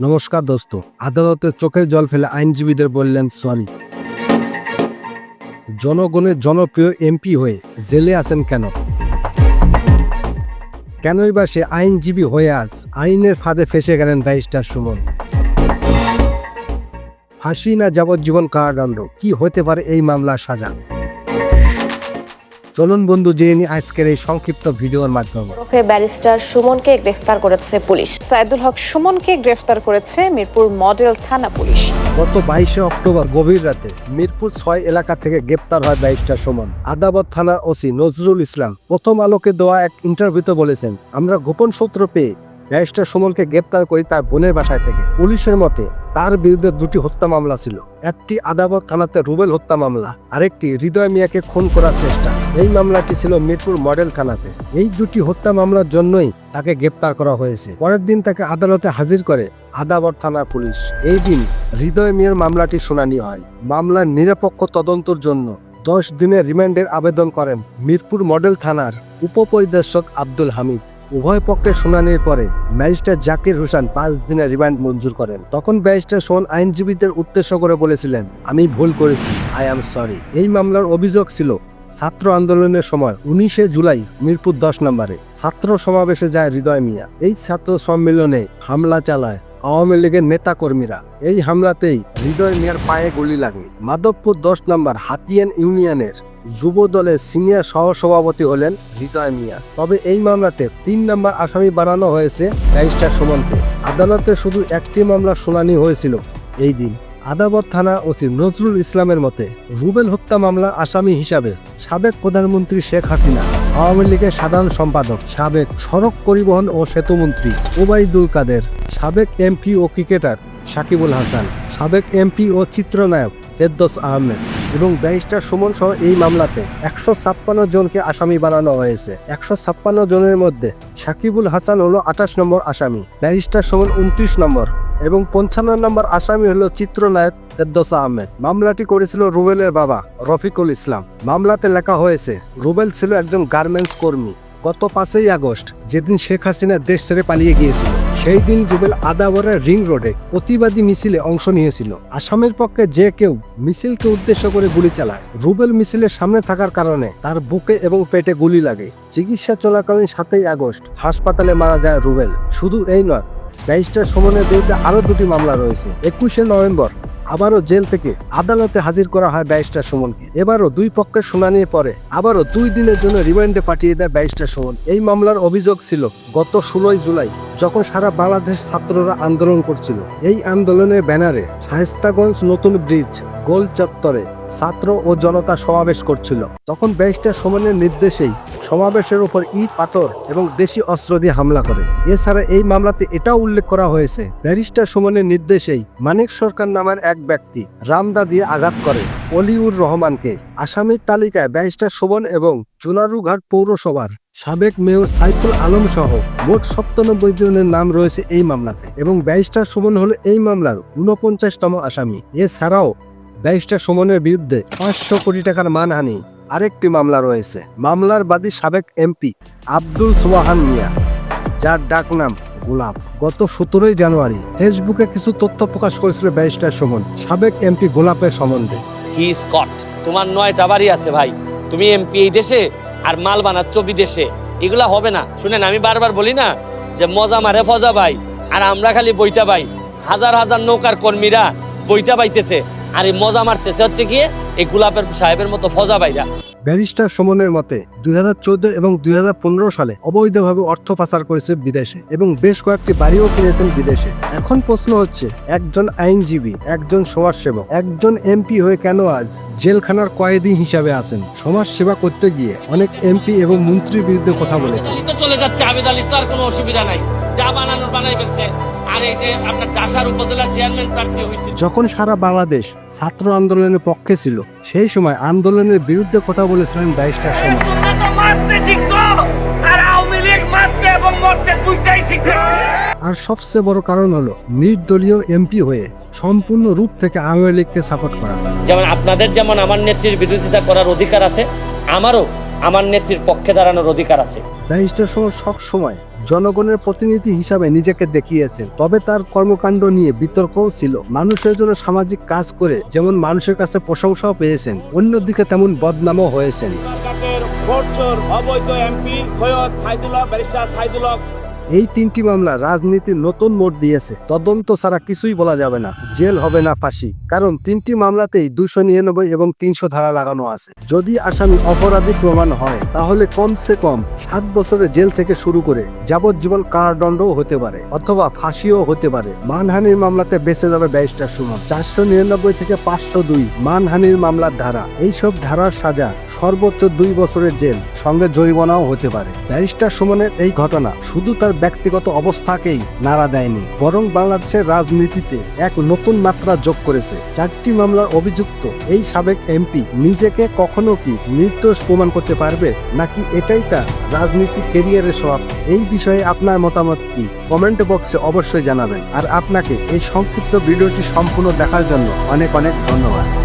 নমস্কার দোস্ত। আদালতে চোখের জল ফেলে আইনজীবীদের বললেন, সরি। জনগণের জনপ্রিয় এমপি হয়ে জেলে আছেন কেন? কেনই বা সে আইনজীবী হয়ে আজ আইনের ফাঁদে ফেসে গেলেন ব্যারিস্টার সুমন? ফাঁসি না যাবজ্জীবন কারাদণ্ড, কি হতে পারে এই মামলার সাজা? চলুন বন্ধু জেনে নিই আজকের এই সংক্ষিপ্ত ভিডিওর মাধ্যমে। ওরফে ব্যারিস্টার সুমনকে গ্রেফতার করেছে পুলিশ। সাইদুল হক সুমনকে গ্রেফতার করেছে মিরপুর মডেল থানা পুলিশ। গত বাইশে অক্টোবর গভীর রাতে মিরপুর ছয় এলাকা থেকে গ্রেপ্তার হয় ব্যারিস্টার সুমন। আদাবত থানার ওসি নজরুল ইসলাম প্রথম আলোকে দেওয়া এক ইন্টারভিউতে বলেছেন আমরা গোপন সূত্র পেয়ে ব্যারিস্টার সুমনকে গ্রেপ্তার করি তার বোনের বাসায় থেকে। পুলিশের মতে, তার বিরুদ্ধে দুটি হত্যা মামলা ছিল। একটি আদাবত থানাতে রুবেল হত্যা মামলা, আরেকটি হৃদয় মিয়াকে খুন করার চেষ্টা। এই মামলাটি ছিল মিরপুর মডেল থানাতে। এই দুটি হত্যা মামলার জন্যই তাকে গ্রেপ্তার করা হয়েছে। পরের দিন তাকে আদালতে হাজির করে আদাবর থানার পুলিশ। এই দিন হৃদয় মিয়ার মামলাটি শুনানি হয়। মামলার নিরপেক্ষ তদন্তের জন্য দশ দিনের রিমান্ডের আবেদন করেন মিরপুর মডেল থানার উপপরিদর্শক আব্দুল হামিদ। উভয় পক্ষের শুনানির পরে ম্যাজিস্ট্রেট জাকির হোসেন পাঁচ দিনের রিমান্ড মঞ্জুর করেন। তখন ব্যারিস্টার সোন আইনজীবীদের উদ্দেশ্য করে বলেছিলেন, আমি ভুল করেছি আই অ্যাম সরি এই মামলার অভিযোগ ছিল ছাত্র আন্দোলনের সময় উনিশে জুলাই মিরপুর দশ নম্বরে। ছাত্র সমাবেশে যায় হৃদয় মিয়া এই ছাত্র সম্মেলনে হামলা চালায় আওয়ামী লীগের নেতা কর্মীরা এই হামলাতেই হৃদয় মিয়ার পায়ে গুলি লাগে। মাধবপুর দশ নম্বর হাতিয়ান ইউনিয়নের যুব দলের সিনিয়র সহসভাপতি হলেন হৃদয় মিয়া। তবে এই মামলাতে তিন নম্বর আসামি বানানো হয়েছে ব্যারিস্টার সুমনকে। আদালতে শুধু একটি মামলার শুনানি হয়েছিল এই দিন। আদাবত থানা ওসি নজরুল ইসলামের মতে, রুবেল হত্যা মামলার আসামি হিসাবে সাবেক প্রধানমন্ত্রী শেখ হাসিনা, আওয়ামী লীগের সাধারণ সম্পাদক সাবেক সড়ক পরিবহন ও সেতুমন্ত্রী ওবায়দুল কাদের, সাবেক এমপি ও ক্রিকেটার সাকিবুল হাসান, সাবেক এমপি ও চিত্রনায়ক ফেরদোস আহমেদ। এবং ব্যারিস্টার সুমন সহ এই মামলাতে একশো ছাপ্পান্ন জনকে আসামি বানানো হয়েছে। একশো ছাপ্পান্ন জনের মধ্যে সাকিবুল হাসান হলো আঠাশ নম্বর আসামি, ব্যারিস্টার সুমন উনত্রিশ নম্বর এবং পঞ্চান্ন নম্বর আসামি হলো চিত্রনায়ক এদ্দোসা আহমেদ। মামলাটি করেছিল রুবেলের বাবা রফিকুল ইসলাম। মামলাতে লেখা হয়েছে, রুবেল ছিল একজন গার্মেন্টস কর্মী। গত পাঁচই আগস্ট, যেদিন শেখ হাসিনা দেশ ছেড়ে পালিয়ে গিয়েছিল। সেই দিন জুবেল আদাবরের রিং রোডে প্রতিবাদী মিছিলে অংশ নিয়েছিল। আসামের পক্ষে যে কেউ মিছিলকে উদ্দেশ্য করে গুলি চালায়, রুবেল মিছিলের সামনে থাকার কারণে তার বুকে এবং পেটে গুলি লাগে। চিকিৎসা চলাকালীন সাতই আগস্ট হাসপাতালে মারা যায় রুবেল। শুধু এই নয়, ব্যারিস্টার সমনের বিরুদ্ধে আরও দুটি মামলা রয়েছে। একুশে নভেম্বর আবারও জেল থেকে আদালতে হাজির করা হয় ব্যারিস্টার সুমনকে। এবারও দুই পক্ষের শুনানির পরে আবারও দুই দিনের জন্য রিমান্ডে পাঠিয়ে দেয় ব্যারিস্টার সুমন। এই মামলার অভিযোগ ছিল গত ষোলোই জুলাই, যখন সারা বাংলাদেশ ছাত্ররা আন্দোলন করছিল। এই আন্দোলনের ব্যানারে শাহেস্তাগঞ্জ নতুন ব্রিজ, গোল চত্বরে ছাত্র ও জনতা সমাবেশ করছিল। তখন ব্যারিস্টার সুমনের নির্দেশেই সমাবেশের উপর ইট, পাথর এবং দেশি অস্ত্র দিয়ে হামলা করে। এছাড়া এই মামলাতে এটাও উল্লেখ করা হয়েছে, ব্যারিস্টার সুমনের নির্দেশেই মানিক সরকার নামের এক ব্যক্তি রামদা দিয়ে আঘাত করে অলিউর রহমানকে। আসামির তালিকায় ব্যারিস্টার সুমন এবং চুনারুঘাট পৌরসভার সাবেক মেয়র সাইফুল আলম সহ মোট সপ্তানব্বই জনের নাম রয়েছে এই মামলাতে এবং ব্যারিস্টার সুমন হলো এই মামলার ঊনপঞ্চাশতম আসামি। এছাড়াও ব্যারিস্টার সুমনের বিরুদ্ধে পাঁচশো কোটি টাকার মানহানি। আরেকটি মামলা রয়েছে। মামলার বাদী সাবেক এমপি আব্দুল সোহান মিয়া, যার ডাক নাম গোলাপ। গত সতেরোই জানুয়ারি ফেসবুকে কিছু তথ্য প্রকাশ করেছিল ব্যারিস্টার সুমন, সাবেক এমপি গোলাপের সম্বন্ধে। হি ইজ কট তোমার নয়টা বাড়ি আছে ভাই। তুমি এমপি এই দেশে আর মাল বানাচ্ছ বিদেশে। এগুলা হবে না। শুনেন, আমি বারবার বলি না যে মজা মারে ফজা ভাই, আর আমরা খালি বইটা পাই। হাজার হাজার নৌকার কর্মীরা বইটা পাইতেছে। আর এই মজা মারতেছে হচ্ছে গিয়ে এই গোলাপের সাহেবের মতো ফজা ভাইরা। ব্যারিস্টার সুমনের মতে দুই এবং দু হাজার পনেরো সালে অবৈধভাবে অর্থ পাচার করেছে বিদেশে এবং বেশ কয়েকটি বাড়িও কিনেছেন বিদেশে। এখন প্রশ্ন হচ্ছে একজন আইনজীবী একজন সমাজসেবক একজন এমপি হয়ে কেন আজ জেলখানার কয়েদি হিসাবে আছেন? সমাজ সেবা করতে গিয়ে অনেক এমপি এবং মন্ত্রীর বিরুদ্ধে কথা বলেছেন। চলে যাচ্ছে আবেদ আলীর তো আর কোনো অসুবিধা নাই। যা বানানোর বানাই ফেলছে। আর এই যে আপনার ডাসার উপজেলা চেয়ারম্যান প্রার্থী হয়েছে যখন সারা বাংলাদেশ ছাত্র আন্দোলনের পক্ষে ছিল সেই সময় আন্দোলনের বিরুদ্ধে কথা বলেছিলেন ব্যারিস্টার আর সবচেয়ে বড় কারণ হলো নির্দলীয় এমপি হয়ে সম্পূর্ণ রূপ থেকে আওয়ামী লীগকে সাপোর্ট করা। যেমন আপনাদের যেমন আমার নেত্রীর বিরোধিতা করার অধিকার আছে আমারও আমার নেত্রীর পক্ষে দাঁড়ানোর অধিকার আছে। ব্যারিস্টার সব সময় জনগণের প্রতিনিধি হিসাবে নিজেকে দেখিয়েছেন। তবে তার কর্মকাণ্ড নিয়ে বিতর্কও ছিল। মানুষের জন্য সামাজিক কাজ করে যেমন মানুষের কাছে প্রশংসাও পেয়েছেন, অন্যদিকে তেমন বদনামও হয়েছেন। অবৈধ এমপি সৈয়দ ব্যারিস্টার এই তিনটি মামলা রাজনীতির নতুন মোড় দিয়েছে। তদন্ত ছাড়া কিছুই বলা যাবে না। জেল হবে না ফাঁসি। কারণ তিনটি মামলাতেই দুশো নিরানব্বই এবং তিনশো ধারা লাগানো আছে। যদি আসামি অপরাধী প্রমাণ হয়, তাহলে কমসে কম সাত বছরের জেল থেকে শুরু করে যাবজ্জীবন কারাদণ্ডও হতে পারে অথবা ফাঁসিও হতে পারে। মানহানির মামলাতে বেঁচে যাবে ব্যারিস্টার সুমন। চারশো নিরানব্বই থেকে পাঁচশো দুই মানহানির মামলার ধারা। এইসব ধারার সাজা সর্বোচ্চ দুই বছরের জেল সঙ্গে জরিমানাও হতে পারে। ব্যারিস্টার সুমনের এই ঘটনা শুধু তার ব্যক্তিগত অবস্থাকেই নাড়া দেয়নি, বরং বাংলাদেশের রাজনীতিতে এক নতুন মাত্রা যোগ করেছে। চারটি মামলার অভিযুক্ত এই সাবেক এমপি নিজেকে কখনো কি নির্দোষ প্রমাণ করতে পারবে, নাকি এটাই তার রাজনীতিক কেরিয়ারের সমাপ্তি এই বিষয়ে আপনার মতামত কি? কমেন্ট বক্সে অবশ্যই জানাবেন। আর আপনাকে এই সংক্ষিপ্ত ভিডিওটি সম্পূর্ণ দেখার জন্য অনেক অনেক ধন্যবাদ।